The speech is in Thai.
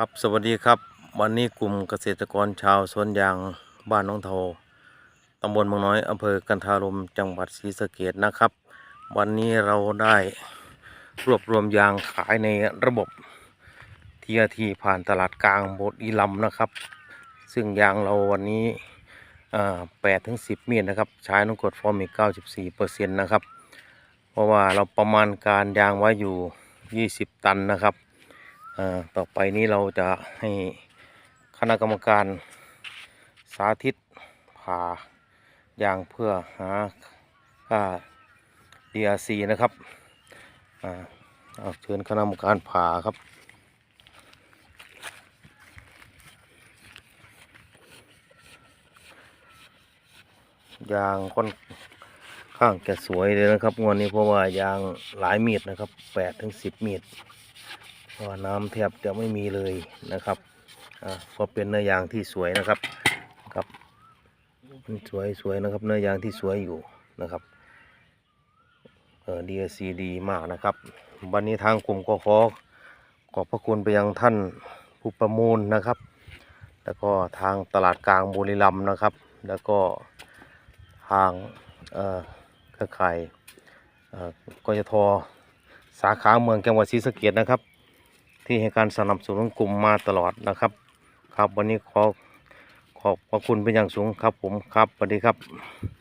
ครับสวัสดีครับ วันนี้กลุ่มเกษตรกรชาวสวนยางบ้านน้องเทตำบลเมืองน้อยอำเภอกันทารมจังหวัดศรีสะเกดนะครับ วันนี้เราได้รวบรวมยางขายในระบบทีทีผ่านตลาดกลางโบดอีลำนะครับ ซึ่งยางเราวันนี้แปดถึงสิบเมตรนะครับใช้น้ำกรดฟอร์มิกเก้าสิบสี่เปอร์เซ็นต์นะครับ เพราะว่าเราประมาณการยางไว้อยู่ยี่สิบตันนะครับ ต่อไปนี้เราจะให้คณะกรรมการสาธิตผ่ายางเพื่อหาค่า DRC นะครับเอาเชิญคณะกรรมการผ่าครับยางค่อนข้างจะสวยเลยนะครับงวดนี้เพราะว่ายางหลายเมีดนะครับแปดถึงสิบเมีดเพร ว่าน้ำแทบจะไม่มีเลยนะครับอ่าก็เป็นเนื้อยางที่สวยนะครับครับมันสวยสวยนะครับเนื้อยางที่สวยอยู่นะครับเออ DSC ดีมากนะครับ วันนี้ทางกลุ่มก็ขอขอบพระคุณไปยังท่านผู้ประมูลนะครับ แล้วก็ทางตลาดกลางบุรีรัมย์นะครับ แล้วก็ทางเออเครือข่ายเออกยทสาขาเมืองจังหวัดศรีสะเกษนะครับ ที่ให้การสนับสนุนกลุ่มมาตลอดนะครับ ครับวันนี้ขอขอบพระคุณเป็นอย่างสูงครับผมครับสวัสดีครับ